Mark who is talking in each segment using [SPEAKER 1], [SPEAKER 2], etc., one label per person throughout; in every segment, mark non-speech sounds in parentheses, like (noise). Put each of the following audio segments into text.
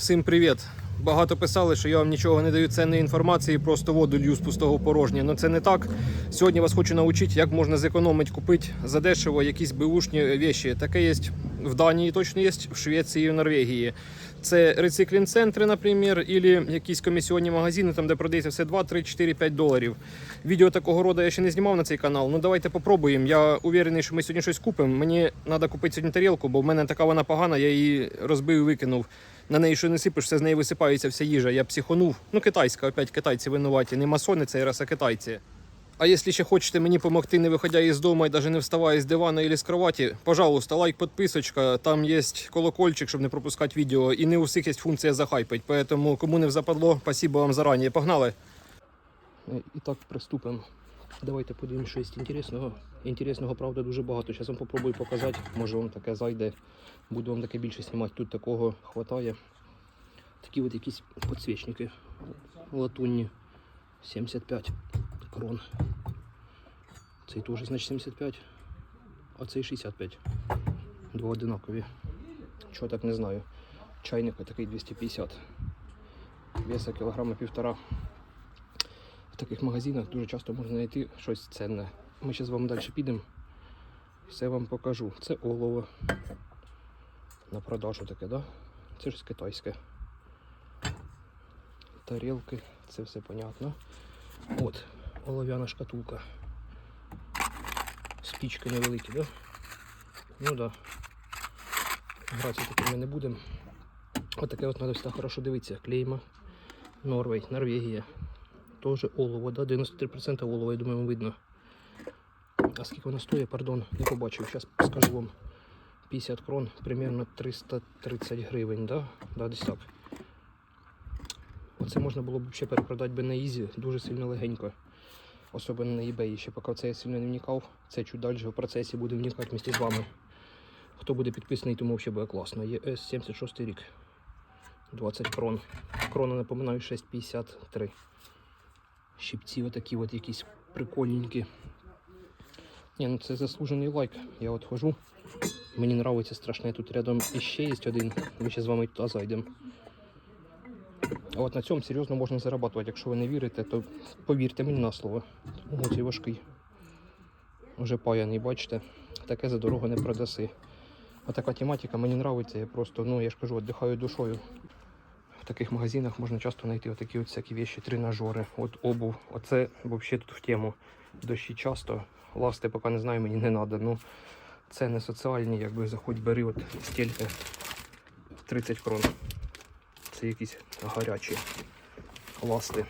[SPEAKER 1] Всім привіт! Багато писали, що я вам нічого не даю цінної інформації, просто воду лью з пустого порожня. Ну це не так. Сьогодні вас хочу навчити, як можна зекономити, купити задешево якісь беушні речі. Таке є в Данії, точно є, в Швеції і в Норвегії. Це рециклінг центри, наприклад, або якісь комісіонні магазини, там де продається все 2, 3, 4, 5 доларів. Відео такого роду я ще не знімав на цей канал. Ну давайте попробуємо. Я уверений, що ми сьогодні щось купимо. Мені треба купити сьогодні тарілку, бо в мене така вона погана, я її розбив і викинув. На неї що не сипиш, все з неї висипається вся їжа. Я психонув. Ну, китайська, опять китайці винуваті. Не масони цей раз, а китайці. А якщо ще хочете мені допомогти, не виходя із дому і навіть не вставая з дивана або з кроваті, пожалуйста, лайк, підписочка. Там є колокольчик, щоб не пропускати відео. І не у всіх є функція захайпить. Поэтому кому не западло, спасибо вам зарані. Погнали. І так приступимо. Давайте подивимося, що є інтересного. Інтересного, правда, дуже багато. Зараз вам попробую показати. Може вам таке зайде. Буду вам таке більше знімати. Тут такого хватає. Такі от якісь підсвічники латунні. 75 крон. Цей теж, значить, 75, а цей 65. Два одинакові. Чого так не знаю. Чайник такий 250. Веса кілограма півтора. В таких магазинах дуже часто можна знайти щось ценне. Ми зараз з вами далі підемо. Все вам покажу. Це олово. На продажу таке, да? Це ж китайське. Тарілки, це все понятно. От, олов'яна шкатулка. Спічки невеликі, да? Ну да. Гратися такими не будемо. Отаке от треба всегда хорошо дивитися. Клейма. Норвей, Норвегія. Тоже олово, да? 93% олова, я думаю, видно. А скільки вона стоїть, пардон, не побачив. Зараз скажу вам. 50 крон, примерно 330 гривень, да? Да, десь так. Оце можна було б ще перепродати би на Ізі, дуже сильно легенько. Особливо на eBay. Ще поки це я сильно не вникав. Це чуть далі в процесі буде вникати вместе з вами. Хто буде підписаний, тому взагалі буде класно. ЄС 76 рік. 20 крон. Крона, напоминаю, 6,53. Щипці отакі от якісь прикольненькі. Ні, ну це заслужений лайк. Я от хожу. Мені подобається страшно. Тут рядом іще є один. Ми ще з вами туди зайдемо. От на цьому серйозно можна зарабатувати. Якщо ви не вірите, то повірте мені на слово. Ого, цей важкий. Уже паяний, бачите. Таке за дорогу не продаси. А така тематика мені подобається. Я просто, ну я ж кажу, віддихаю душою. В таких магазинах можна часто знайти отакі от всякі вещі, тренажери, от обув. Оце взагалі тут в тему. Дощі часто. Ласти поки не знаю, мені не треба. Ну, це не соціальні, якби заходь, бери от стільки 30 крон. Це якісь гарячі ласти.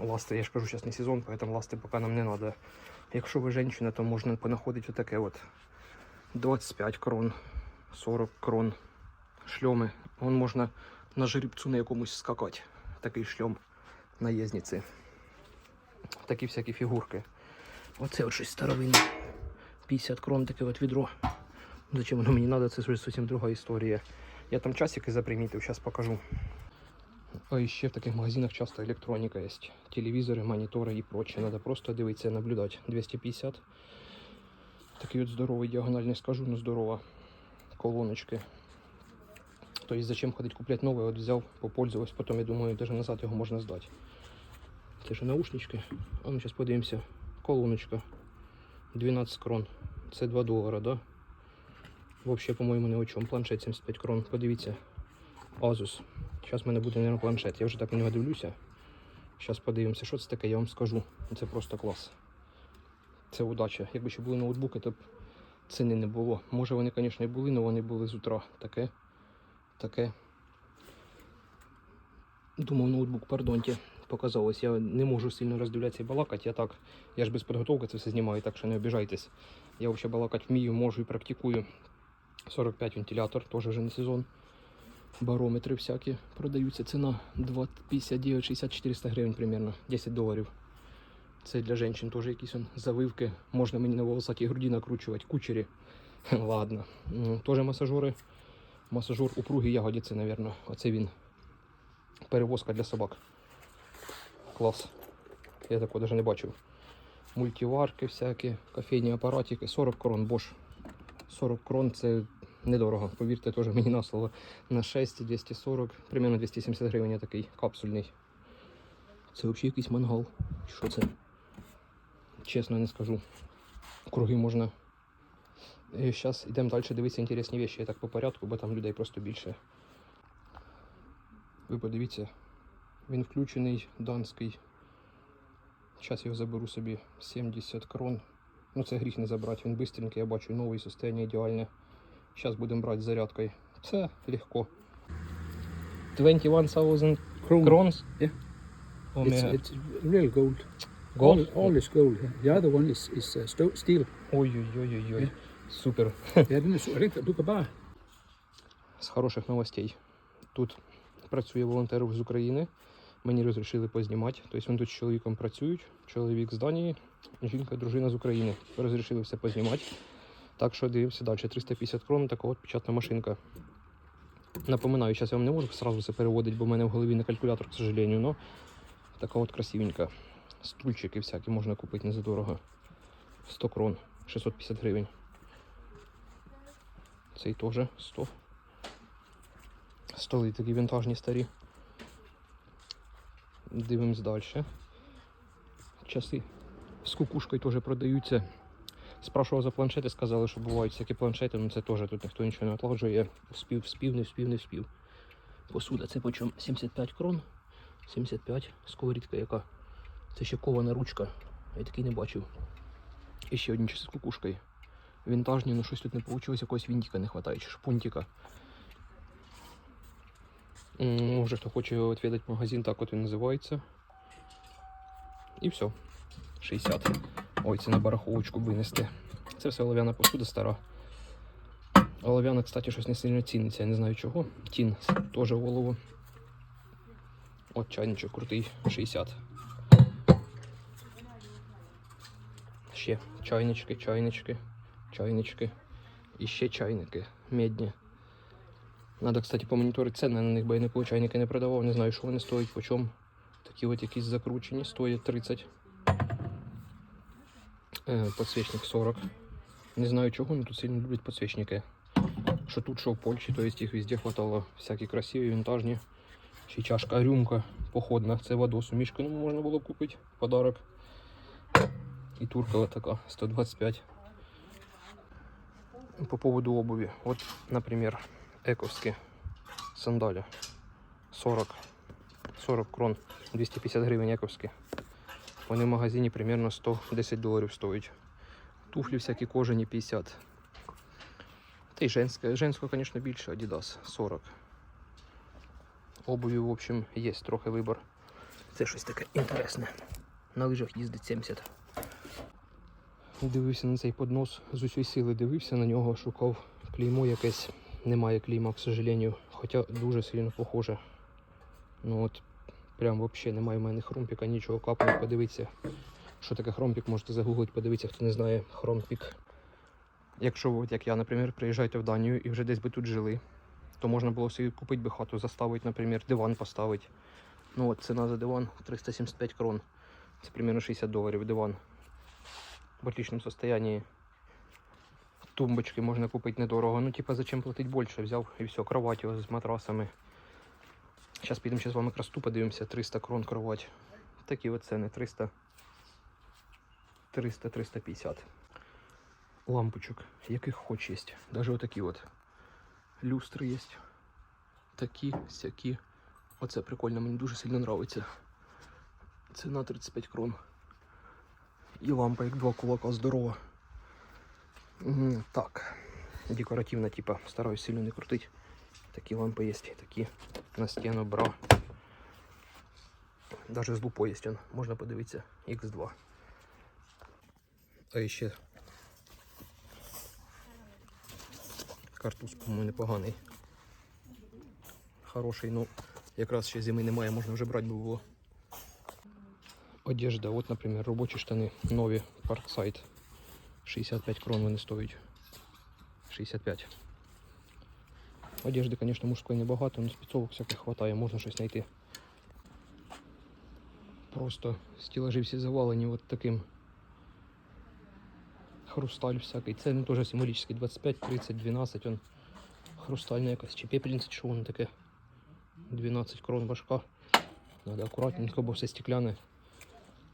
[SPEAKER 1] Ласти, я ж кажу, зараз не сезон, поэтому ласти поки нам не треба. Якщо ви жінка, то можна понаходити отаке от 25 крон, 40 крон шльоми. Вон можна на жеребцю на якомусь скакати. Такий шльом наєзниці. Такі всякі фігурки. Оце от щось старовинне. 50 крон таке от відро. Зачем воно мені треба, це зовсім друга історія. Я там часики запримітив, зараз покажу. А ще в таких магазинах часто електроніка є. Телевізори, монітори і прочее. Надо просто дивитися, наблюдати. 250. Такий от здоровий діагональ, не скажу, но здорова. Колоночки. Тобто зачем ходить купляти нове, от взяв, попользувався, потім я думаю, даже назад його можна здати. Це ж наушнички. А ми зараз подивимося. Колоночка. 12 крон. Це 2 долара, да? Вообще, по-моєму, не о чому. Планшет 75 крон. Подивіться. Asus. Зараз в мене буде, мабуть, планшет. Я вже так на нього дивлюся. Зараз подивимося, що це таке, я вам скажу. Це просто клас. Це удача. Якби ще були ноутбуки, то б ціни не було. Може вони, звісно, і були, але вони були з утра. Таке. Таке. Думав, ноутбук, пардонте, показалось. Я не можу сильно роздивлятися і балакати. Я так, я ж без підготовки це все знімаю, так що не обіжайтесь. Я взагалі балакати вмію, можу і практикую. 45 вентилятор, теж вже не сезон. Барометри всякі продаються. Ціна 259, 60, 400 гривень примерно, 10 доларів. Це для жінок теж якісь он, завивки. Можна мені на волосаті груді накручувати, кучері. (laughs) Ладно. М, Теж масажори. Масажор упруги ягодиці, мабуть. Оце він. Перевозка для собак. Клас. Я такого навіть не бачив. Мультиварки всякі, кофейні апаратики, 40 крон Bosch. 40 крон це недорого. Повірте, теж мені на слово. На 6 240, примерно 270 гривень я такий капсульний. Це взагалі якийсь мангал. Що це? Чесно не скажу. Круги можна. Зараз йдемо далі дивитися інтересні речі. Я так по порядку, бо там людей просто більше. Ви подивіться, він включений данський. Зараз його заберу собі 70 крон. Ну це гріх не забрати, він бистренький, я бачу новий состояние ідеальне. Зараз будемо брати з зарядкою. Це легко. 21,000
[SPEAKER 2] Krone.
[SPEAKER 1] кронс.
[SPEAKER 2] Yeah. It's, it's real gold.
[SPEAKER 1] Gold?
[SPEAKER 2] All, all is gold. yeah. The other one is, is uh, steel.
[SPEAKER 1] Ой-ой-ой-ой.
[SPEAKER 2] Ja.
[SPEAKER 1] Супер. (laughs)
[SPEAKER 2] kan bare...
[SPEAKER 1] З хороших новостей. Тут працює волонтер з України. Мені розрішили познімати. Тобто вони тут з чоловіком працюють. Чоловік з Данії, жінка, дружина з України. Розрішили все познімати. Так що дивимося далі. 350 крон, така от печатна машинка. Напоминаю, зараз я вам не можу сразу все переводити, бо в мене в голові не калькулятор, к сожалению, но така от красивенька. Стульчики всякі можна купити не задорого. 100 крон, 650 гривень. Цей теж 100. Столи такі вінтажні старі. Дивимось далі. Часи з кукушкою теж продаються. Спрашував за планшети, сказали, що бувають всякі планшети, але це теж тут ніхто нічого не отложує. Вспів, вспів, не вспів, не вспів. Посуда, це почем 75 крон. 75, сковорідка яка. Це ще кована ручка. Я такий не бачив. І ще одні часи з кукушкою. Вінтажні, ну щось тут не вийшло, якогось вінтика не вистачає, чи шпунтика. Може, хто хоче відвідати магазин, так от він називається. І все. 60. Ой, це на бараховочку винести. Це все олов'яна посуда стара. Олов'яна, кстати, щось не сильно ціниться, я не знаю чого. Тін теж голову. От чайничок крутий, 60. Ще чайнички, чайнички, чайнички. І ще чайники медні. Надо, кстати, помоніторити ціни на них, бо я ніколи чайники не продавав, не знаю, що вони стоять, по чому. Такі от якісь закручені, стоять 30. Е, подсвічник 40. Не знаю чого, але тут сильно люблять подсвічники. Що тут, що в Польщі, то есть їх везде хватало. Всякі красиві, вінтажні. Ще чашка рюмка походна. Це водосу. Мішку ну, можна було купити подарок. І туркова така, 125. По поводу обуви. Вот, например, эковские сандали. 40. 40 крон. 250 гривень ековські. Вони в магазині примерно 110 доларів стоять. Туфлі всякі кожані 50. Та й женська, женського, звісно, більше, Adidas 40. Обуві, в общем, є трохи вибір. Це щось таке інтересне. На лижах їздить 70. Дивився на цей поднос з усієї сили, дивився на нього, шукав клеймо якесь. Немає клейма, к сожалению. Хоча дуже сильно похоже. Ну от, прям взагалі немає в мене хромпіка, нічого капнуть, подивіться. Що таке хромпік, можете загуглити, подивіться, хто не знає хромпік. Якщо от як я, наприклад, приїжджаєте в Данію і вже десь би тут жили, то можна було собі купити би хату, заставити, наприклад, диван поставити. Ну от ціна за диван 375 крон. Це примерно 60 доларів диван. В отличном состоянии. Тумбочки можна купити недорого. Ну, типа, зачем платити більше? Взяв і все, кровать з матрасами. Зараз підемо ще з вами красту подивимося. 300 крон кровать. Такі от ціни 300. 300-350. Лампочок, яких хоч є. Даже отакі от. Люстри є. Такі, сякі. Оце прикольно, мені дуже сильно подобається. Ціна 35 крон. І лампа як два кулака здорова. Так. Декоративно, типа, стараюсь сильно не крутить. Такі лампи є, такі на стіну бра. Даже з лупою он. можна подивитися. X2. А ще картуз, по-моєму, непоганий. Хороший, ну якраз ще зими немає, можна вже брати би було. Одежда, от, наприклад, робочі штани нові Parkside. 65 крон вони стоять. 65. Одежди, звісно, мужської небагато, але спецовок всяких хватає, можна щось знайти. Просто стелажі всі завалені от таким. Хрусталь всякий. Це не теж символічний 25, 30, 12. Он хрустальна якась, чи пепельниця, що воно таке. 12 крон важка. Надо акуратненько, бо все стекляне.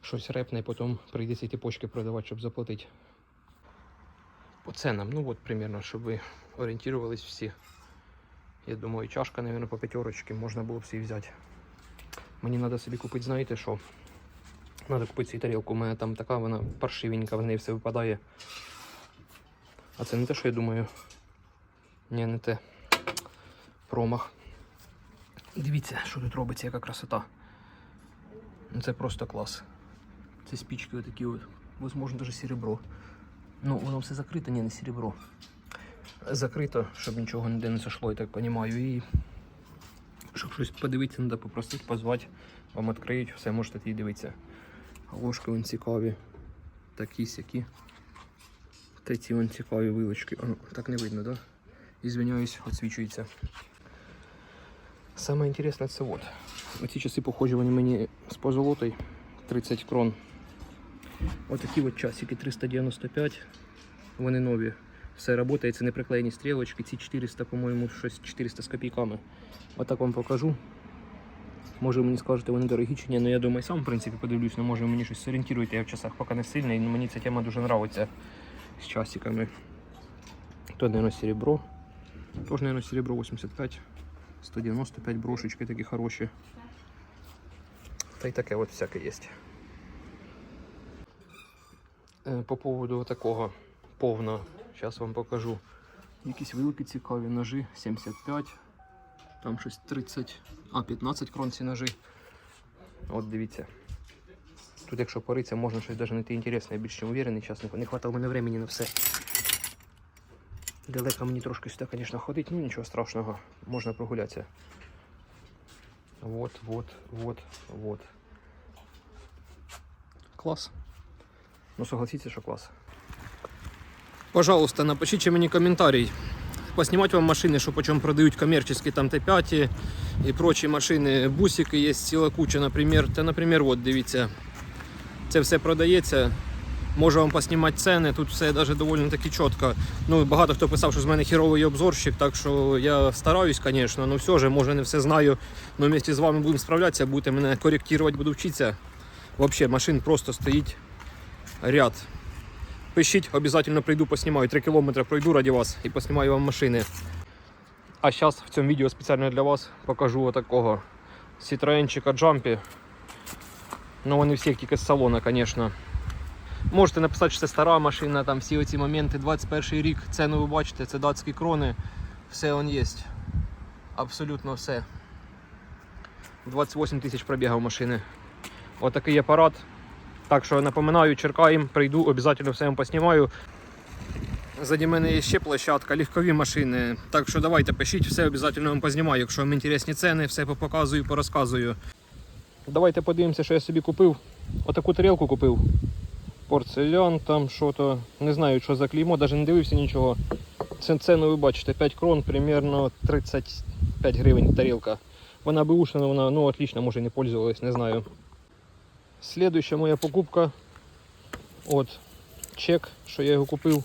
[SPEAKER 1] Щось репне, і потім прийдеться йти почки продавати, щоб заплатити. По ценам, ну от примерно, щоб ви орієнтувались всі. Я думаю, чашка, наверное, по пятерочке можна було б всі взяти. Мені треба собі купити, знаєте що? Треба купити цю тарілку. У мене там така, вона паршивенька, в неї все випадає. А це не те, що я думаю. Ні, не те. Промах. Дивіться, що тут робиться, яка красота. Ну, Це просто клас. Це спічки отакі от. Возможно, даже серебро. Ну, воно все закрите, ні, не серебро. Закрито, щоб нічого ніде не зашло, я так розумію. І щоб щось подивитися, треба попросити, позвати. Вам відкриють, все можете тоді дивитися. Ложки вон цікаві. Такі сякі. Та ці вон цікаві вилочки. О, так не видно, так? Да? Ізвиняюсь, відсвічується. Саме інтересне це от. Оці часи похожі вони мені з позолотою 30 крон. Отакі от часики 395. Вони нові. Все працює, це не приклеєні стрілочки. Ці 400, по-моєму, щось 400 з копійками. Отак вам покажу. Може мені скажете, вони дорогі чи ні, ну я думаю, сам в принципі подивлюсь, ну може мені щось зорієнтуєте, я в часах поки не сильний, але мені ця тема дуже подобається з часиками. То, наверное, серебро. Тоже, наверное, серебро 85. 195 брошечки такі хороші. Та й таке от всяке є. Е, По поводу такого повна, зараз вам покажу. Якісь вилки цікаві, ножи 75, там щось 30, а 15 крон ці ножи. От дивіться. Тут, якщо пориться, можна щось навіть знайти інтересне, я більш ніж уверений, час не, хватало мене времени на все. Далеко мені трошки сюди, звісно, ходить, ну нічого страшного, можна прогулятися. Вот, вот, вот, вот. Клас. Ну, согласіться, що клас. Пожалуйста, напишіть мені коментарій. Поснімати вам машини, що по чому продають комерційні там Т5 і прочі машини. Бусики є ціла куча, наприклад. Та, наприклад, от дивіться. Це все продається. Можу вам поснімати ціни, тут все навіть доволі таки чітко. Ну, багато хто писав, що з мене херовий обзорщик, так що я стараюсь, звісно, але все ж, може не все знаю. Но вместе з вами будемо справлятися, будете мене коректувати, буду вчитися. Взагалі, машин просто стоїть ряд. Пишіть, обов'язково прийду, поснімаю. 3 кілометри пройду раді вас і поснімаю вам машини. А зараз в цьому відео спеціально для вас покажу отакого Citroenчика Jumpy. Ну вони всі тільки з салона, звісно. Можете написати, що це стара машина, там всі оці моменти, 21 рік, ціну ви бачите, це датські крони, все он є. Абсолютно все. 28 тисяч пробігав машини. Отакий апарат. Так що напоминаю, черкаємо, прийду, обов'язково все вам поснімаю. Заді мене є ще площадка, легкові машини. Так що давайте пишіть, все обов'язково вам познімаю. Якщо вам інтересні ціни, все показую, порозказую. Давайте подивимося, що я собі купив. Отаку тарілку купив. Порцелян, там що то. Не знаю, що за клеймо, навіть не дивився нічого. Це ціну ви бачите, 5 крон, примерно 35 гривень тарілка. Вона беушна, вона ну, отлично, може і не пользувалась, не знаю. Слідуюча моя покупка. От чек, що я його купив.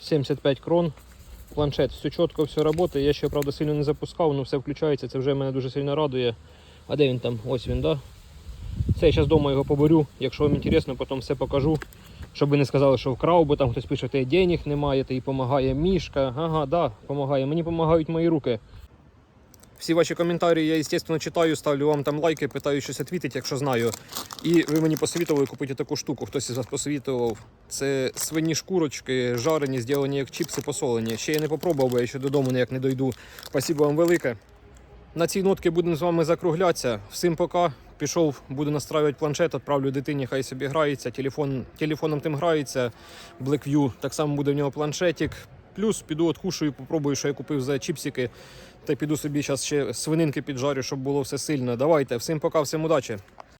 [SPEAKER 1] 75 крон. Планшет, все чітко, все працює. Я ще, правда, сильно не запускав, але все включається, це вже мене дуже сильно радує. А де він там? Ось він, да? Це я зараз вдома його поберу. Якщо вам інтересно, потім все покажу. Щоб ви не сказали, що вкрав, бо там хтось пише, що денег немає, й допомагає мішка. Ага, да, допомагає. Мені допомагають мої руки. Всі ваші коментарі я, звісно, читаю, ставлю вам там лайки, питаю щось відповідати, якщо знаю. І ви мені посовітували купити таку штуку, хтось із вас посовітував. Це свині шкурочки, жарені, зроблені як чіпси посолені. Ще я не попробував, бо я ще додому ніяк не дойду. Спасибо вам велике. На цій нотці будемо з вами закруглятися. Всім пока. Пішов, буду настраювати планшет, відправлю дитині, хай собі грається. Телефон, телефоном тим грається. Blackview, так само буде в нього планшетик. Плюс піду откушую, попробую, що я купив за чіпсики. Та піду собі зараз ще свининки піджарю, щоб було все сильно. Давайте, всім пока, всім удачі.